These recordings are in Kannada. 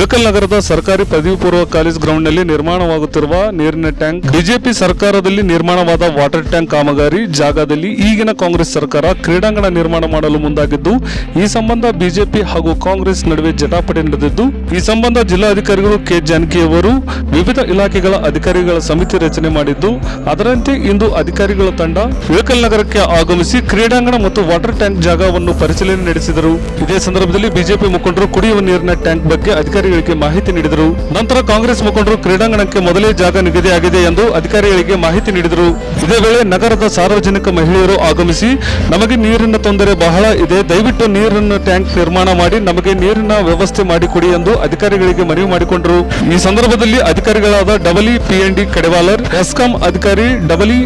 ಇಳಕಲ್ ನಗರದ ಸರ್ಕಾರಿ ಪದವಿ ಪೂರ್ವ ಕಾಲೇಜ್ ಗ್ರೌಂಡ್ನಲ್ಲಿ ನಿರ್ಮಾಣವಾಗುತ್ತಿರುವ ನೀರಿನ ಟ್ಯಾಂಕ್, ಬಿಜೆಪಿ ಸರ್ಕಾರದಲ್ಲಿ ನಿರ್ಮಾಣವಾದ ವಾಟರ್ ಟ್ಯಾಂಕ್ ಕಾಮಗಾರಿ, ಜಾಗದಲ್ಲಿ ಈಗಿನ ಕಾಂಗ್ರೆಸ್ ಸರ್ಕಾರ ಕ್ರೀಡಾಂಗಣ ನಿರ್ಮಾಣ ಮಾಡಲು ಮುಂದಾಗಿದ್ದು, ಈ ಸಂಬಂಧ ಬಿಜೆಪಿ ಹಾಗೂ ಕಾಂಗ್ರೆಸ್ ನಡುವೆ ಜಟಾಪಟಿ ನಡೆದಿದ್ದು, ಈ ಸಂಬಂಧ ಜಿಲ್ಲಾಧಿಕಾರಿಗಳು ಕೆ. ಜಾನಕಿ ಅವರು ವಿವಿಧ ಇಲಾಖೆಗಳ ಅಧಿಕಾರಿಗಳ ಸಮಿತಿ ರಚನೆ ಮಾಡಿದ್ದು, ಅದರಂತೆ ಇಂದು ಅಧಿಕಾರಿಗಳ ತಂಡ ಇಳಕಲ್ ನಗರಕ್ಕೆ ಆಗಮಿಸಿ ಕ್ರೀಡಾಂಗಣ ಮತ್ತು ವಾಟರ್ ಟ್ಯಾಂಕ್ ಜಾಗವನ್ನು ಪರಿಶೀಲನೆ ನಡೆಸಿದರು. ಇದೇ ಸಂದರ್ಭದಲ್ಲಿ ಬಿಜೆಪಿ ಮುಖಂಡರು ಕುಡಿಯುವ ನೀರಿನ ಟ್ಯಾಂಕ್ ಬಗ್ಗೆ ಅಧಿಕಾರಿಗಳಿಗೆ ಮಾಹಿತಿ ನೀಡಿದರು. ನಂತರ ಕಾಂಗ್ರೆಸ್ ಮುಖಂಡರು ಕ್ರೀಡಾಂಗಣಕ್ಕೆ ಮೊದಲೇ ಜಾಗ ನಿಗದಿಯಾಗಿದೆ ಎಂದು ಅಧಿಕಾರಿಗಳಿಗೆ ಮಾಹಿತಿ ನೀಡಿದರು. ಇದೇ ವೇಳೆ ನಗರದ ಸಾರ್ವಜನಿಕ ಮಹಿಳೆಯರು ಆಗಮಿಸಿ, ನಮಗೆ ನೀರಿನ ತೊಂದರೆ ಬಹಳ ಇದೆ. ದಯವಿಟ್ಟು ನೀರಿನ ಟ್ಯಾಂಕ್ ನಿರ್ಮಾಣ ಮಾಡಿ, ನಮಗೆ ನೀರಿನ ವ್ಯವಸ್ಥೆ ಮಾಡಿಕೊಡಿ ಎಂದು ಅಧಿಕಾರಿಗಳಿಗೆ ಮನವಿ ಮಾಡಿಕೊಂಡರು. ಈ ಸಂದರ್ಭದಲ್ಲಿ ಅಧಿಕಾರಿಗಳಾದ ಡಬಲಿ ಪಿಎನ್ಡಿ ಕಡೆವಾಲರ್, ಎಸ್ಕಾಂ ಅಧಿಕಾರಿ ಡಬಲಿ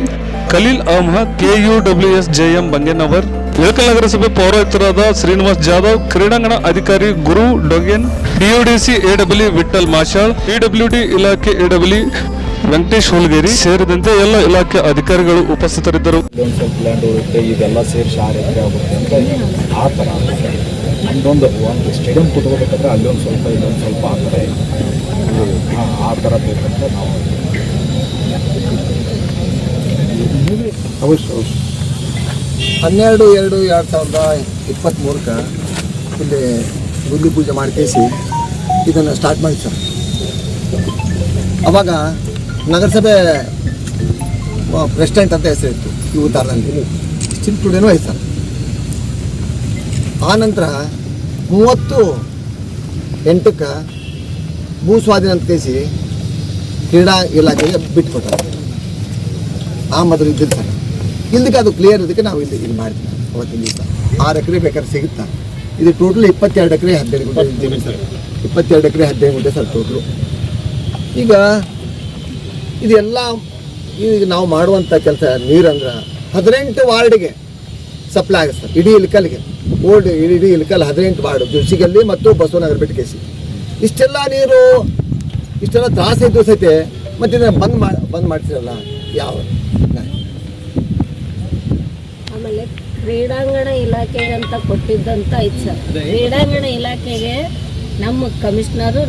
ಖಲೀಲ್ ಅಹಮದ್ ಕೆಯುಡಬ್ಲ್ಯೂಎಸ್ ಜೆಎಂ ಬಂಗೆನವರ್ ಇಳಕಲ್ ನಗರಸಭೆ ಪೌರಾಯುಕ್ತರಾದ ಶ್ರೀನಿವಾಸ್ ಜಾಧವ್ ಕ್ರೀಡಾಂಗಣ ಅಧಿಕಾರಿ ಗುರು ಡೊಗೆನ್ ಡಿಒಡಿಸಿ ಎಡಬ್ಲ್ಯೂ ವಿಠಲ್ ಮಾಶಾಳ್ ಪಿಡಬ್ಲ್ಯೂಡಿ ಇಲಾಖೆ ಎಡಬ್ಲ್ಯೂ ವೆಂಕಟೇಶ್ ಹುಲ್ಗೇರಿ ಸೇರಿದಂತೆ ಎಲ್ಲ ಇಲಾಖೆ ಅಧಿಕಾರಿಗಳು ಉಪಸ್ಥಿತರಿದ್ದರು. ಇದೆಲ್ಲ ಸೇರಿಸಿ ಆರು ಎಕರೆ ಆಗುತ್ತೆ ಅಂತ ಆ ಥರ ನಮ್ಮದೊಂದು ಒಂದು ಸ್ಟೇಡಿಯಂ ಕುತ್ಕೋಬೇಕಾದ್ರೆ ಅಲ್ಲೊಂದು ಸ್ವಲ್ಪ ಇಲ್ಲೊಂದು ಸ್ವಲ್ಪ ಆ ಥರ. ಆ- ಆ ಥರ ಬೇಕಂತ ನಾವು ಅವಶ್ಯ ಅವಶ್ಯ. ಹನ್ನೆರಡು, ಎರಡು ಎರಡು ಸಾವಿರದ ಇಪ್ಪತ್ತ್ಮೂರಕ್ಕೆ ಇಲ್ಲಿ ಗುಂಡಿ ಪೂಜೆ ಮಾಡ್ಕೇಸಿ ಇದನ್ನು ಸ್ಟಾರ್ಟ್ ಮಾಡಿ ಸರ್ ಅವಾಗ ನಗರಸಭೆ ಪ್ರೆಸಿಡೆಂಟ್ ಅಂತ ಹೆಸರಿತ್ತು ಈ ಸ್ಟಿಲ್ ಚಿಂತುಡೇನೂ ಐತೆ ಸರ್ ಆನಂತರ ನಂತರ ಮೂವತ್ತು ಎಂಟಕ್ಕೆ ಭೂ ಸ್ವಾಧೀನ ಅಂತ ಕೇಸಿ ಕ್ರೀಡಾ ಇಲಾಖೆಗೆ ಬಿಟ್ಕೊಟ್ಟಾರೆ ಆ ಮೊದಲು ಇದ್ದಿದ್ದು ಸರ್ ಇಲ್ದಕ್ಕೆ ಅದು ಕ್ಲಿಯರ್ ಇದಕ್ಕೆ ನಾವು ಇಲ್ಲಿ ಇದು ಮಾಡ್ತೀವಿ. ಅವತ್ತಿನ ದಿವಸ. ಆರು ಎಕರೆ ಬೇಕಾದ್ರೆ ಸಿಗುತ್ತಾ? ಇದು ಟೋಟಲ್ ಇಪ್ಪತ್ತೆರಡು ಎಕರೆ ಹದಿನೈದು ಗುಂಟೆ ಸರ್. ಇಪ್ಪತ್ತೆರಡು ಎಕರೆ ಹದಿನೈದು ಗುಂಟೆ ಸರ್ ಟೋಟ್ಲು ಈಗ ಇದೆಲ್ಲ ಈಗ ನಾವು ಮಾಡುವಂಥ ಕೆಲಸ ನೀರಂದ್ರೆ ಹದಿನೆಂಟು ವಾರ್ಡ್ಗೆ ಸಪ್ಲೈ ಆಗುತ್ತೆ ಸರ್. ಇಡೀ ಇಲ್ಕಲ್ಗೆ ಓಲ್ಡ್ ಇಡೀ ಇಲ್ಕಲ್ ಹದಿನೆಂಟು ವಾರ್ಡು ಜುರ್ಸಿಗಲ್ಲಿ ಮತ್ತು ಬಸವನಗರ ಬಿಟ್ಕೇಸಿ ಇಷ್ಟೆಲ್ಲ ನೀರು ಇಷ್ಟೆಲ್ಲ ತ್ರಾಸ ಇದ್ದು ಸಹಿತ ಮತ್ತು ಇದನ್ನು ಬಂದ್ ಮಾಡಿ ಬಂದ್ ಮಾಡ್ತಿರಲ್ಲ? ಯಾವ? ನ್ಯಾಯ? ಇಲಾಖೆಗೆ ಅಂತ ಕೊಟ್ಟಿದ್ದಂತ ಐತೆ ಸರ್. ಕ್ರೀಡಾಂಗಣ ಇಲಾಖೆಗೆ ನಮ್ಮ ಕಮಿಷನರ್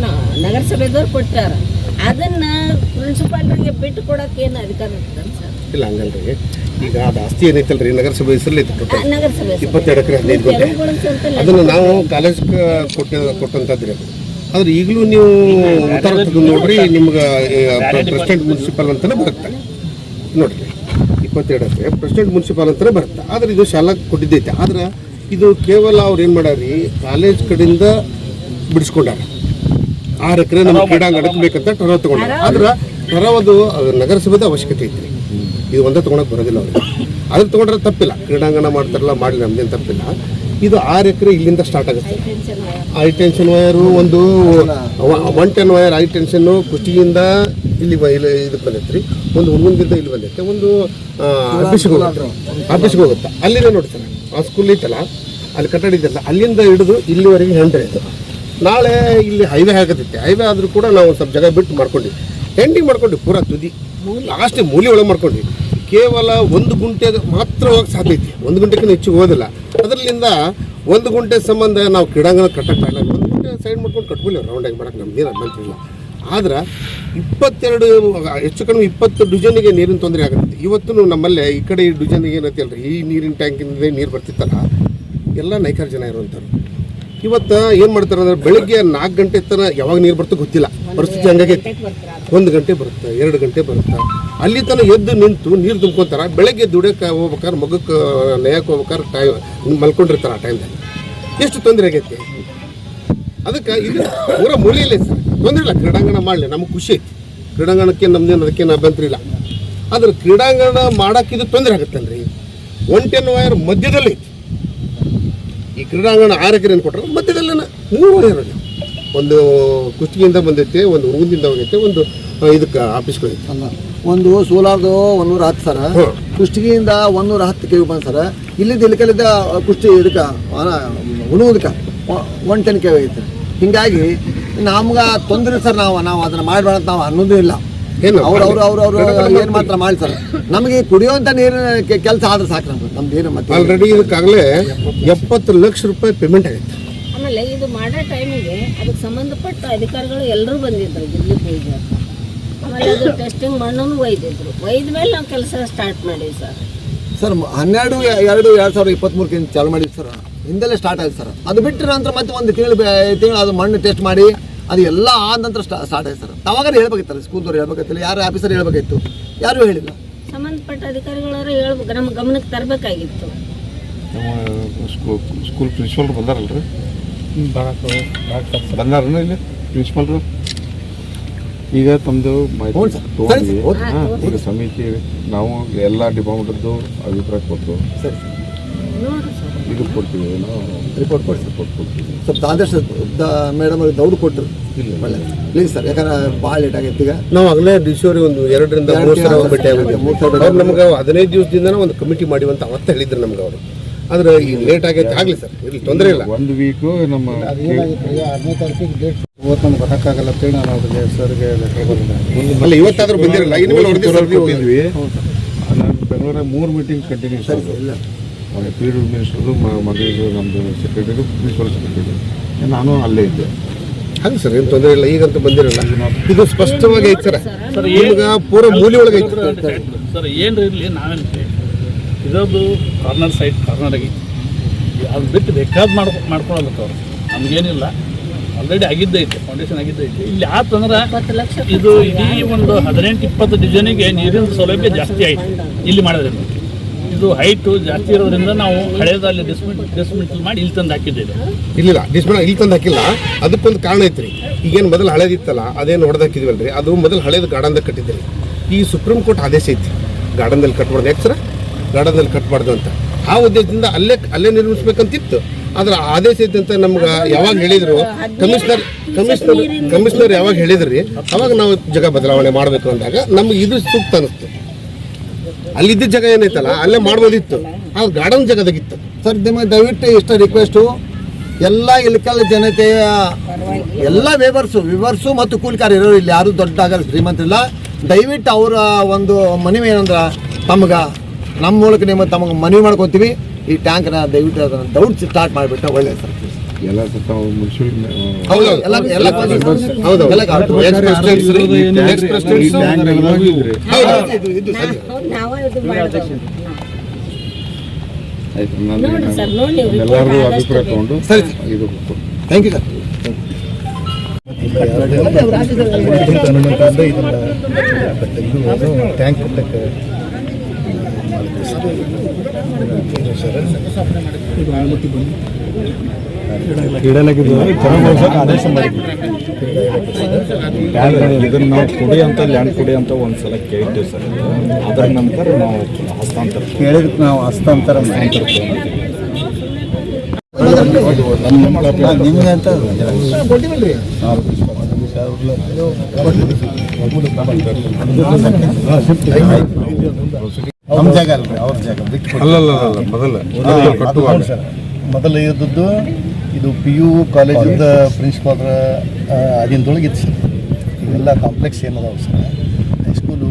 ನಗರಸಭೆದವ್ರು ಕೊಟ್ಟಾರ. ಅದನ್ನ ಪ್ರಿನ್ಸಿಪಾಲ್ರಿಗೆ ಬಿಟ್ಟು ಕೊಡಕ್ಕೆ ಏನು ಅಧಿಕಾರ ಇರ್ತದೆ ಸರ್? ಇಲ್ಲ ಹಂಗಲ್ರಿ. ಈಗ ಅದು ಆಸ್ತಿ ಏನೈತಲ್ರಿ? ನಗರಸಭೆ ಹೆಸರಲ್ಲಿ ನಗರಸಭೆ. ಇಪ್ಪತ್ತೆರಡು ಎಕರೆ ಹದಿನೈದು ಗುಂಟೆ ಅದನ್ನು ನಾವು ಕಾಲೇಜ್ ಕೊಟ್ಟ ಕೊಟ್ಟಂತದ್ರಿ ಅದು. ಆದ್ರೆ ಈಗಲೂ ನೀವು ಉತ್ತರ ನೋಡ್ರಿ ನಿಮ್ಗೆ ಪ್ರೆಸಿಡೆಂಟ್ ಮುನ್ಸಿಪಲ್ ಅಂತಾನೆ ಬರುತ್ತೆ? ನೋಡ್ರಿ. ಇಪ್ಪತ್ತೆರಡು ಎಕರೆ ಪ್ರೆಸಿಡೆಂಟ್ ಮುನ್ಸಿಪಾಲ್ ಅಂತ ಬರುತ್ತೆ ಆದ್ರೆ ಇದು ಶಾಲಾ ಕೊಟ್ಟಿದ್ದೈತೆ. ಆದ್ರೆ ಇದು ಕೇವಲ ಅವ್ರು ಏನು ಮಾಡಾರಿ ಕಾಲೇಜ್ ಕಡೆಯಿಂದ ಬಿಡಿಸ್ಕೊಂಡಾರ. ಆರು ಎಕರೆ ನಮ್ಮ ಕ್ರೀಡಾಂಗಣಕ್ಕೆ ಬೇಕಂತ ಠರಾವ್ ತೊಗೊಂಡಾರ. ಆದ್ರೆ ಟರವದು ಅದು ನಗರಸಭೆದ ಅವಶ್ಯಕತೆ ಐತ್ರಿ. ಇದು ಒಂದೇ ತೊಗೊಳಕ್ಕೆ ಬರೋದಿಲ್ಲ ಅವ್ರಿಗೆ. ಅದ್ರ ತಗೊಂಡ್ರೆ ತಪ್ಪಿಲ್ಲ. ಕ್ರೀಡಾಂಗಣ ಮಾಡ್ತಾರಲ್ಲ ಮಾಡಲಿ ನಮ್ದೇನು ತಪ್ಪಿಲ್ಲ. ಇದು ಆರು ಎಕರೆ ಇಲ್ಲಿಂದ ಸ್ಟಾರ್ಟ್ ಆಗುತ್ತೆ. ಟೆನ್ಷನ್ ಐ ಟೆನ್ಷನ್ ವಯರು ಒಂದು ಒನ್ ಟೆನ್ ವಯರ್ ಐ ಟೆನ್ಷನ್ನು ಕುಷ್ಟಿಯಿಂದ ಇಲ್ಲಿ ಇಲ್ಲಿ ಇದಕ್ಕೆ ಬಂದೈತೆ ರೀ ಒಂದು ಹುಡುಗಂದಿಂದ ಇಲ್ಲಿ ಬಂದೈತೆ. ಒಂದು ಆಫೀಸ್ಗೆ ಹೋಗುತ್ತೆ? ಅಲ್ಲಿಂದ ನೋಡಿ ಸರ್ ಆ ಸ್ಕೂಲ್ ಐತಲ್ಲ? ಅಲ್ಲಿ ಕಟ್ಟಡ ಇದೆಯಲ್ಲ ಅಲ್ಲಿಂದ ಹಿಡಿದು ಇಲ್ಲಿವರೆಗೆ ಹೆಂಡ್ರೆ ಆಯಿತು. ನಾಳೆ ಇಲ್ಲಿ ಹೈವೇ ಆಗತ್ತೈತೆ ಹೈವೇ ಆದರೂ ಕೂಡ ನಾವು ಒಂದು ಸ್ವಲ್ಪ ಜಾಗ ಬಿಟ್ಟು ಮಾಡ್ಕೊಂಡ್ವಿ. ಎಂಡಿಂಗ್ ಮಾಡ್ಕೊಂಡ್ವಿ ಪೂರಾ ತುದಿ. ಲಾಸ್ಟ್ ಮೂಲಿ ಒಳಗೆ ಮಾಡ್ಕೊಂಡ್ವಿ. ಕೇವಲ ಒಂದು ಗುಂಟೆ ಮಾತ್ರ ಹೋಗಕ್ಕೆ ಸಾಧ್ಯ ಐತಿ. ಒಂದು ಗುಂಟೆಗಿಂತ ಹೆಚ್ಚು ಹೋಗೋದಿಲ್ಲ. ಅದರಲ್ಲಿಂದ ಒಂದು ಗುಂಟೆ ಸಂಬಂಧ ನಾವು ಕ್ರೀಡಾಂಗಣ ಕಟ್ಟಕ್ಕಾಗಲ್ಲ ಒಂದು ಗುಂಟೆ ಸೈಡ್ ಮಾಡ್ಕೊಂಡು ಕಟ್ಕೊಳ್ಳಿ ರೌಂಡಾಗಿ ಮಾಡೋಕ್ಕೆ ನಮ್ದೇನು ಅಭ್ಯಂತರ ಇಲ್ಲ. ಆದ್ರೆ ಇಪ್ಪತ್ತೆರಡು, ಹೆಚ್ಚು ಕಡಿಮೆ ಇಪ್ಪತ್ತು ಡಿಜನಿಗೆ ನೀರಿನ ತೊಂದರೆ ಆಗುತ್ತೆ. ಇವತ್ತು ನಮ್ಮಲ್ಲೇ ಈ ಕಡೆ ಈ ಡಿವಿಷನ್ಗೆ ಏನೈತಿ ಅಲ್ರಿ ಈ ನೀರಿನ ಟ್ಯಾಂಕಿಂದ ನೀರು ಬರ್ತಿತ್ತಲ್ಲ, ಎಲ್ಲ ನೈಕರ್ ಜನ ಇರುವಂಥವ್ರು ಇವತ್ತು ಏನು ಮಾಡ್ತಾರೆ ಅಂದ್ರೆ ಬೆಳಿಗ್ಗೆ ನಾಲ್ಕು ಗಂಟೆ ತನಕ ಯಾವಾಗ ನೀರು ಬರ್ತೋ ಗೊತ್ತಿಲ್ಲ. ಪರಿಸ್ಥಿತಿ ಹಂಗಾಗೈತಿ. ಒಂದು ಗಂಟೆ ಬರುತ್ತೆ, ಎರಡು ಗಂಟೆ ಬರುತ್ತೆ. ಅಲ್ಲಿ ತನ ಎದ್ದು ನಿಂತು ನೀರು ತುಂಬ್ಕೊಂತಾರ. ಬೆಳಗ್ಗೆ ದುಡಿಯೋಕೆ ಹೋಗ್ಬೇಕಾದ್ರೆ ಮಗಕ್ಕೆ ನಯಕ್ಕೆ ಹೋಗ್ಬೇಕಾದ್ರೆ ಟೈಮ್ ಮಲ್ಕೊಂಡಿರ್ತಾರೆ ಆ ಟೈಮ್ದಾಗ ಎಷ್ಟು ತೊಂದರೆ ಆಗೈತಿ? ಅದಕ್ಕೆ ಇದು ಪೂರ ಮೂಲೆಯಲ್ಲೇ ಸರ್. ತೊಂದರೆ ಇಲ್ಲ ಕ್ರೀಡಾಂಗಣ ಮಾಡಲಿ ನಮಗೆ ಖುಷಿ ಐತಿ. ಕ್ರೀಡಾಂಗಣಕ್ಕೆ ನಮ್ದೇನು ಅದಕ್ಕೇನು ಅಭ್ಯಂತರ ಇಲ್ಲ. ಆದ್ರೆ ಕ್ರೀಡಾಂಗಣ ಮಾಡಕ್ಕೆ ಇದು ತೊಂದರೆ ಆಗುತ್ತಲ್ರಿ ಒನ್ ಒಂಟೆನ್ ವಯರ್ ಮಧ್ಯದಲ್ಲಿ ಐತಿ. ಈ ಕ್ರೀಡಾಂಗಣ ಆರು ಎಕರೆ ಕೊಟ್ಟರೆ ಮಧ್ಯದಲ್ಲಿ ಮೂರು ವಯರ್ ಅದಾವ. ಒಂದು ಕುಸ್ತಿಯಿಂದ ಬಂದೈತೆ ಒಂದು ಊರಿಂದ ಹೋಗೈತೆ ಒಂದು ಇದಕ್ಕೆ ಆಫೀಸ್ಗೆ ಒಂದು ಸೋಲಾರ್ದು ಒಂದೂರ ಹತ್ತು ಸರ. ಕುಷ್ಟಗಿಯಿಂದ ಒಂದೂರ ಹತ್ತು ಕೆ ಬಂದು ಸರ ಇಲ್ಲಿಂದ ಕಲಿದ ಕುಷ್ಟಿ ಇದಕ್ಕೆ ಉಣುವುದಕ್ಕೆ ಒನ್ ಟೆನ್ ಕೆ ಐತೆ. ಹಿಂಗಾಗಿ ನಮ್ಗೆ ತೊಂದರೆ ಸರ್ ನಾವು ನಾವು ಅದನ್ನ ಮಾಡಬೇಡ ಅಂತ ನಾವು ಅನ್ನೋದು ಇಲ್ಲ. ಏನು? ಅವ್ರು ಅವ್ರು ಅವ್ರು ಅವ್ರು ಏನು ಮಾತ್ರ ಮಾಡಿ ಸರ್. ನಮಗೆ ಕುಡಿಯುವಂಥ ನೀರಿನ ಕೆಲಸ ಆದ್ರೆ ಸಾಕು ನಮ್ಗೆ. ನಮ್ದು ಏನು ಮತ್ತೆ? ಆಲ್ರೆಡಿ ಇದಕ್ಕಾಗಲೇ ಎಪ್ಪತ್ತು ಲಕ್ಷ ರೂಪಾಯಿ ಪೇಮೆಂಟ್ ಆಗೈತೆ. ಆಮೇಲೆ ಇದು ಮಾಡೋ ಟೈಮಿಗೆ ಅದಕ್ಕೆ ಸಂಬಂಧಪಟ್ಟ ಅಧಿಕಾರಿಗಳು ಎಲ್ಲರೂ ಬಂದಿದ್ರು ಗುಡ್ಲಿ ಪೂಜೆ ಆಮೇಲೆ ಅದು ಟೆಸ್ಟಿಂಗ್ ಮಣ್ಣನ್ನು ಒಯ್ದಿದ್ರು. ಒಯ್ದ ಮೇಲೆ ನಾವು ಕೆಲಸ ಸ್ಟಾರ್ಟ್ ಮಾಡಿವಿ ಸರ್. ಸರ್ ಮ- ಹನ್ನೆರಡು ಎರಡು ಎರಡು ಸಾವಿರದ ಇಪ್ಪತ್ತ್ಮೂರಕ್ಕೆ ಚಾಲು ಮಾಡಿದ್ವಿ ಸರ್. ಹಿಂದೆಲ್ಲೇ ಸ್ಟಾರ್ಟ್ ಆಯ್ತು ಸರ್. ಅದು ಬಿಟ್ಟರೆ ನಂತರ ಮತ್ತೆ ಒಂದು ತಿಂಗಳು ತಿಂಗಳು ಅದು ಮಣ್ಣು ಟೆಸ್ಟ್ ಮಾಡಿ ಅದು ಎಲ್ಲ ಆದ ನಂತರ ಸ್ಟಾರ್ಟ್ ಆಯ್ತು ಸರ್. ಅವಾಗ ಹೇಳ್ಬೇಕಿತ್ತಲ್ಲ ಸ್ಕೂಲ್ದವ್ರು ಹೇಳ್ಬೇಕಿತ್ತಲ್ಲ ಯಾರು ಆಫೀಸರ್ ಹೇಳ್ಬೇಕಿತ್ತು ಯಾರೂ ಹೇಳಿಲ್ಲ? ಸಂಬಂಧಪಟ್ಟ ಅಧಿಕಾರಿಗಳವರು ಹೇಳ್ಬೇಕು ನಮ್ಮ ಗಮನಕ್ಕೆ ತರಬೇಕಾಗಿತ್ತು. ಸ್ಕೂಲ್ ಸ್ಕೂಲ್ ಪ್ರಿನ್ಸಿಪಲ್ ಬಂದಾರಲ್ರಿ? ಬಂದಾರನ ಇಲ್ಲಿ ಪ್ರಿನ್ಸಿಪಲ್ರು ಈಗ ತಮ್ಮದು ಮಾಹಿತಿ ಈಗ ಸಮಿತಿ ನಾವು ಎಲ್ಲ ಡಿಪಾರ್ಟ್ಮೆಂಟ್ದು ಅಭಿಪ್ರಾಯ ಕೊಟ್ಟು. ಸರಿ ನೋಡ್ರಿ ಸರ್. ಇದು ಕೊಡ್ತೀವಿ ಏನೋ ರಿಪೋರ್ಟ್ ಕೊಡಿ ಸರ್ ರಿಪೋರ್ಟ್ ಕೊಡ್ತೀವಿ ಸ್ವಲ್ಪ ಆದಷ್ಟು ಮೇಡಮ್ ಅವ್ರಿಗೆ ದೌಡು ಕೊಟ್ಟರು ಒಳ್ಳೆ. ಪ್ಲೀಸ್ ಸರ್ ಯಾಕಂದ್ರೆ ಭಾಳ ಲೇಟ್ ಆಗೈತೆ ಈಗ. ನಾವು ಆಗಲೇ ಡಿಶೋರಿ ಒಂದು ಎರಡರಿಂದ ಎರಡು ಮೂರು ಸಾವಿರ ಭೇಟಿ ಮೂರು ಅವ್ರು ನಮ್ಗೆ ಹದಿನೈದು ದಿವಸದಿಂದ ಒಂದು ಕಮಿಟಿ ಮಾಡಿವಂತ ಅಂತ ಅವತ್ತು ಹೇಳಿದ್ರು ನಮ್ಗೆ ಅವರು. ಆದ್ರೆ ಈಗ ಲೇಟ್ ಆಗೈತೆ ಆಗಲಿ ಸರ್ ಇಲ್ಲಿ ತೊಂದರೆ ಇಲ್ಲ. ಒಂದು ವೀಕು ನಮ್ಮ ಅಲ್ಲ ಇವತ್ತಾದರೂ ಬಂದಿರಲ್ಲ ಇನ್ಮೇಲೆ ಹೊರದಿ ಸರ್ ನೀವು ಹೋಗಿದ್ವಿ ನಾನು ಬೆಂಗಳೂರಾಗ ಮೂರು ಮೀಟಿಂಗ್ ಕಂಟಿನ್ಯೂಸ್ ಪಿ ಡಿ ಮಿನಿಸ್ಟರ್ದು ಮದುವೆ ನಮ್ಮದು ಸೆಕ್ರೆಟರಿ ಪ್ರಿನ್ಸಿಪಲ್ ಸೆಕ್ರೆಟರಿ ನಾನು ಅಲ್ಲೇ ಇದ್ದೆ. ಹಂಗೆ ಸರ್ ಏನು ತೊಂದರೆ ಇಲ್ಲ ಈಗಂತೂ ಬಂದಿರಲ್ಲ. ಇದು ಸ್ಪಷ್ಟವಾಗಿ ಐತೆ ಸರ್. ಈಗ ಪೂರ ಮೂಲಿ ಒಳಗೆ ಐತೆ. ಸರ್ ಏನು ಇರಲಿ ನಾವೇನು ಇದೊಂದು ಕಾರ್ನರ್ ಸೈಡ್ ಕಾರ್ನರ್ ಆಗಿ. ಅದು ಬಿಟ್ಟು ಬೇಕಾದ ಮಾಡ್ಕೊ ಮಾಡ್ಕೊಳ್ಬೇಕು ಅವ್ರು. ನಮಗೇನಿಲ್ಲ. ಆಲ್ರೆಡಿ ಆಗಿದ್ದೈತೆ ಫೌಂಡೇಶನ್ ಆಗಿದ್ದೈತೆ ಇಲ್ಲಿ ಆತಂದ್ರೆ ಇದು ಇಡೀ ಒಂದು ಹದಿನೆಂಟು ಇಪ್ಪತ್ತು ಡಿಸೈನಿಗೆ ನೀರಿನ ಸೌಲಭ್ಯ ಜಾಸ್ತಿ ಆಯಿತು. ಇಲ್ಲಿ ಮಾಡೋದ್ರಿಂದ ಇದು ಹೈಟು ಜಾಸ್ತಿ ಇರೋದ್ರಿಂದ ನಾವು ಹಳೆಯದಲ್ಲಿ ಡಿಸ್ಮಿಟ್ ಡಿಸ್ಮಿಂಟಲ್ ಮಾಡಿ ಇಲ್ಲಿ ತಂದು ಹಾಕಿದ್ದೇವೆ. ಇಲ್ಲಿಲ್ಲ ಡಿಸ್ಮೆಂಟ್ ಇಲ್ಲಿ ತಂದು ಹಾಕಿಲ್ಲ. ಅದಕ್ಕೊಂದು ಕಾರಣ ಐತ್ರಿ. ಈಗೇನು ಮೊದಲು ಹಳೇದಿತ್ತಲ್ಲ, ಅದೇನು ಹೊಡೆದಾಕಿದ್ವಲ್ರಿ ಅದು ಮೊದಲು ಹಳೇದು ಗಾರ್ಡನ್ದಾಗ ಕಟ್ಟಿದ್ರಿ. ಈ ಸುಪ್ರೀಂ ಕೋರ್ಟ್ ಆದೇಶ ಐತಿ ಗಾರ್ಡನ್ದಲ್ಲಿ ಕಟ್ಬಾರ್ದು. ಯಾಕೆ ಸರ? ಗಾರ್ಡನ್ದಲ್ಲಿ ಕಟ್ಬಾರ್ದು ಅಂತ. ಆ ಉದ್ದೇಶದಿಂದ ಅಲ್ಲೇ ಅಲ್ಲೇ ನಿರ್ಮಿಸ್ಬೇಕಂತಿತ್ತು. ಆದ್ರೆ ಆದೇಶ ಐತಿ ಅಂತ ನಮ್ಗೆ ಯಾವಾಗ ಹೇಳಿದ್ರು, ಕಮಿಷನರ್ ಕಮಿಷನರ್ ಕಮಿಷನರ್ ಯಾವಾಗ ಹೇಳಿದ್ರಿ, ಅವಾಗ ನಾವು ಜಗ ಬದಲಾವಣೆ ಮಾಡಬೇಕು ಅಂದಾಗ ನಮ್ಗೆ ಇದು ಸೂಕ್ತ ಅನಿಸ್ತು. ಅಲ್ಲಿದ್ದ ಜಾಗ ಏನೈತಲ್ಲ ಅಲ್ಲೇ ಮಾಡ್ಬೋದಿತ್ತು. ಅದು ಗಾರ್ಡನ್ ಜಾಗದಾಗಿತ್ತು. ಸರ್ ನಿಮಗೆ ದಯವಿಟ್ಟು ಇಷ್ಟ ರಿಕ್ವೆಸ್ಟು ಎಲ್ಲ ಇಲ್ಕಲ್ ಜನತೆಯ ಎಲ್ಲ ವೇವರ್ಸು ವಿವರ್ಸು ಮತ್ತು ಕೂಲಿಕಾರ ಇರೋರು ಇಲ್ಲಿ ಯಾರು ದೊಡ್ಡ ಆಗಲ್ಲ ಶ್ರೀಮಂತರಿಲ್ಲ. ದಯವಿಟ್ಟು ಅವರ ಒಂದು ಮನವಿ ಏನಂದ್ರೆ, ತಮ್ಗೆ ನಮ್ಮ ಮೂಲಕ ನಿಮ್ಮ ತಮಗೆ ಮನವಿ ಮಾಡ್ಕೊತೀವಿ. ಈ ಟ್ಯಾಂಕ್ನ ದಯವಿಟ್ಟು ಅದನ್ನು ದೌಡ್ ಸ್ಟಾರ್ಟ್ ಮಾಡಿಬಿಟ್ಟು ಒಳ್ಳೆಯದು ಸರ್. ಎಲ್ಲ ತಾವು ಎಲ್ಲರಿಗೂ ಅಭಿಪ್ರಾಯ. ತಗೊಂಡು ಸರಿ. ಇದು ಥ್ಯಾಂಕ್ ಯು ಸರ್ ಟ್ಯಾಂಕ್ ಕಟ್ಟಕ್ಕೆ ಆದೇಶ ಮಾಡಿದ್ವಿ ಇದನ್ನ ನಾವು ಕೊಡಿ ಅಂತ ಲ್ಯಾಂಡ್ ಕೊಡಿ ಅಂತ ಒಂದ್ಸಲ ಕೇಳಿದ್ದೇವೆ ಸರ್ ಅದರ ನಂತರ ನಾವು ಹಸ್ತಾಂತರ ಕೇಳಿದಕ್ಕೆ ನಾವು ಹಸ್ತಾಂತರ ನಿಮ್ಗೆ ಅಂತ ನಮ್ಮ ಜಾಗ ಅಲ್ರಿ ಅವ್ರ ಜಾಗ ಅಲ್ಲಲ್ಲ ಮೊದಲ ಕಟ್ಟುವಾಗ ಮೊದಲು ಇದ್ದದ್ದು ಇದು ಪಿ ಯು ಕಾಲೇಜಿಂದ ಪ್ರಿನ್ಸಿಪಾಲ್ರ ಅಧೀನದೊಳಗೆ ಇತ್ತು ಸರ್. ಇವೆಲ್ಲ complex ಏನದಾವೆ sir? High school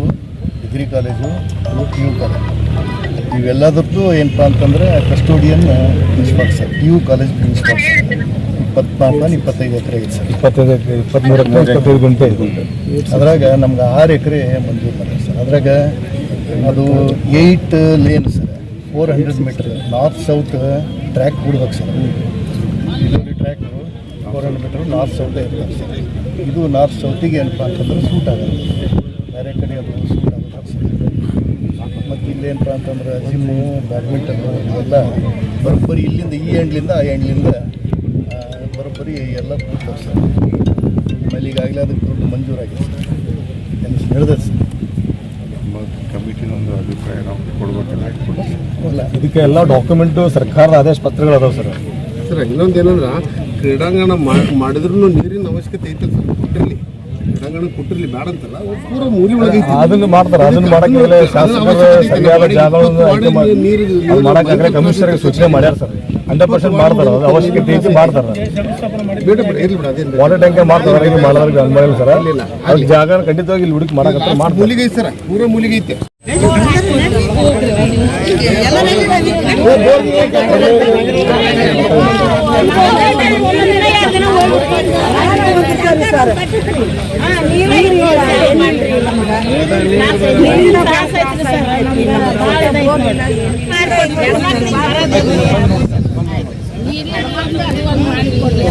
degree college ಅದು ಪಿ ಯು ಕಾಲೇಜ್ ಇವೆಲ್ಲದ್ರದ್ದು ಏನಪ್ಪ ಅಂತಂದ್ರೆ custodian principal sir. P U college principal ಇಪ್ಪತ್ನಾಲ್ಕು ಇಪ್ಪತ್ತೈದು ಎಕರೆ ಐತೆ ಸರ್. ಇಪ್ಪತ್ತೈದು ಎಕರೆ ಇಪ್ಪತ್ತ್ಮೂರು ಎಕರೆ ಇಪ್ಪತ್ತೈದು ಗುಂಟೆ ಅದ್ರಾಗ ನಮ್ಗೆ ಆರು ಎಕರೆ ಮಂಜೂರು ಮಾಡಿದೆ ಸರ್. ಅದ್ರಾಗ ಅದು eight lane sir four hundred metre north south track ಬಿಡ್ಬೇಕು ಸರ್ ಇಲ್ಲಿ track four hundred metre north south ಇರ್ತಾರೆ ಸರ್ ಇದು ನಾರ್ತ್ ಸೌತಿಗೆ ಏನಪ್ಪ ಅಂತಂದ್ರೆ ಸೂಟ್ ಆಗಲ್ಲ ಬೇರೆ ಕಡೆ ಅದು ಸೂಟ್ ಆಗುತ್ತೆ ಸರ್ ಮತ್ತು ಇಲ್ಲೇನಪ್ಪ ಅಂತಂದ್ರೆ ಜಿಮ್ಮು ಬ್ಯಾಡ್ಮಿಂಟನ್ನು ಇವೆಲ್ಲ ಬರೋಬ್ಬರಿ ಇಲ್ಲಿಂದ, ಈ ಎಂಡ್ಲಿಂದ ಆ ಎಂಡ್ಲಿಂದ ಬರೋಬ್ಬರಿ ಎಲ್ಲ ಕೂಡ್ತಾರೆ ಸರ್ ಆಮೇಲೆ ಅದಕ್ಕೆ ದುಡ್ಡು ಮಂಜೂರಾಗಿದೆ ಸರ್ ಎಲ್ಲ ಹೇಳಿದೆ ಸರ್ ಕಮಿಟಿನೊಂದು ಅಭಿಪ್ರಾಯ ನಾವು ಕೊಡ್ಬೇಕಲ್ಲ ಅಲ್ಲ ಇದಕ್ಕೆ ಎಲ್ಲ ಡಾಕ್ಯುಮೆಂಟು ಸರ್ಕಾರದ ಆದೇಶ ಪತ್ರಗಳು ಅದಾವೆ ಸರ್ ಸರ್ ಇನ್ನೊಂದು ಏನಂದ್ರೆ ಕ್ರೀಡಾಂಗಣ ಮಾಡಿದ್ರು ನೀರಿನ ಅವಶ್ಯಕತೆ ಐತೆ ಸರ್ ಕೊಟ್ಟಿರಲಿ ಕ್ರೀಡಾಂಗಣ ಕೊಟ್ಟಿರಲಿ ಬೇಡ ಅಂತಲ್ಲ ಪೂರ ಮೂರಿ ಒಳಗೆ. ಅದನ್ನು ಮಾಡ್ತಾರೆ ಅದನ್ನು ಮಾಡಕ್ಕೆ ಶಾಸಕರು. ಸರಿಯಾದ ಜಾಗಗಳನ್ನು ನೀರು- ಅದು ಕಮಿಷನರ್ಗೆ ಸೂಚನೆ ಮಾಡ್ಯಾರ ಸರ್ ಹಂಡ್ರೆಡ್ ಪರ್ಸೆಂಟ್ ಮಾಡ್ತಾರೆ ಅದು ಅವಶ್ಯಕತೆ ಐತಿ ಮಾಡ್ತಾರೆ. ಬೇಡ ಬೇಡ ಇರ್ಲಿ ಬಿಡ ಅದೇನು ವಾಟರ್ ಟ್ಯಾಂಕ್ ಮಾಡ್ತಾರೆ ಈಗ ಮಾಡೋದ್ರಿಗೆ ಅನ್ಮಾಡಿಲ್ಲ ಸರ್. ಅಲ್ಲಿ ಜಾಗ ಖಂಡಿತವಾಗಿ ಇಲ್ಲಿ ಹುಡುಕಿ ಮಾಡಕತ್ತ ಮಾಡ್ತಾರೆ. ಮೂಲಿಗೆ ಐತೆ ಸರ್ ಪೂರ ಮೂಲಿಗೆ ಐತೆ. ಎಲ್ಲ ಮಾಡಿಕೊಡ್ಲಿ